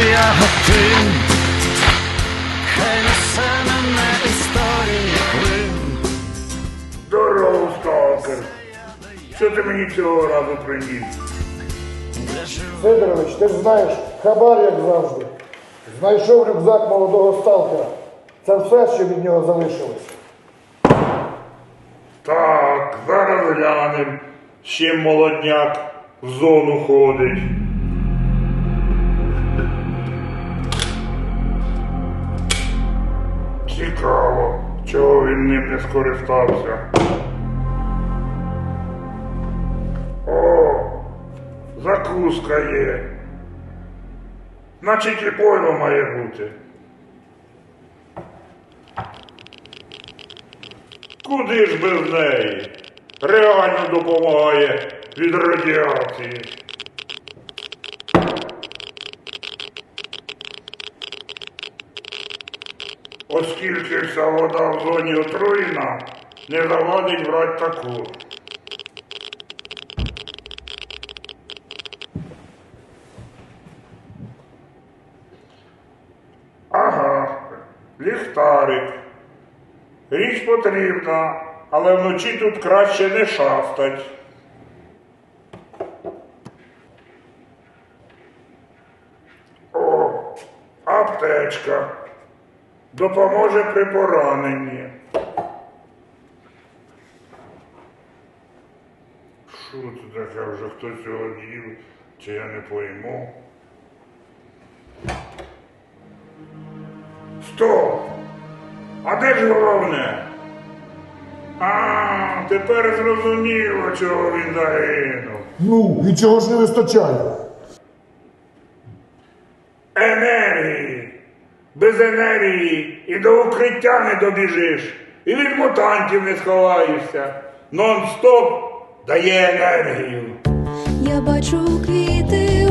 яготин, хай несе мене історії плин. Здорово, сталкер. Що ти мені цього разу приніс? Сидорович, ти ж знаєш, хабар, як завжди. Знайшов рюкзак молодого сталкера. Це все, що від нього залишилось. Так, зараз глянем. Ще молодняк в зону ходить. Цікаво, чого він ним не скористався. О, закуска є. Значить і пойло має бути. Куди ж без неї? Реально допомагає від радіації. Оскільки вся вода в зоні отруєна, не завадить брати таку. Ага, ліхтарик. Річ потрібна, але вночі тут краще не шастать. О, аптечка. Допоможе при пораненні. Що це таке вже хтось його дів, чи я не пойму. Стоп! А де ж головне? А, тепер зрозуміло, чого він загинув. Ну, і чого ж не вистачає? Енергії. Без енергії і до укриття не добіжиш, і від мутантів не сховаєшся. Нон-стоп дає енергію. Я бачу квіти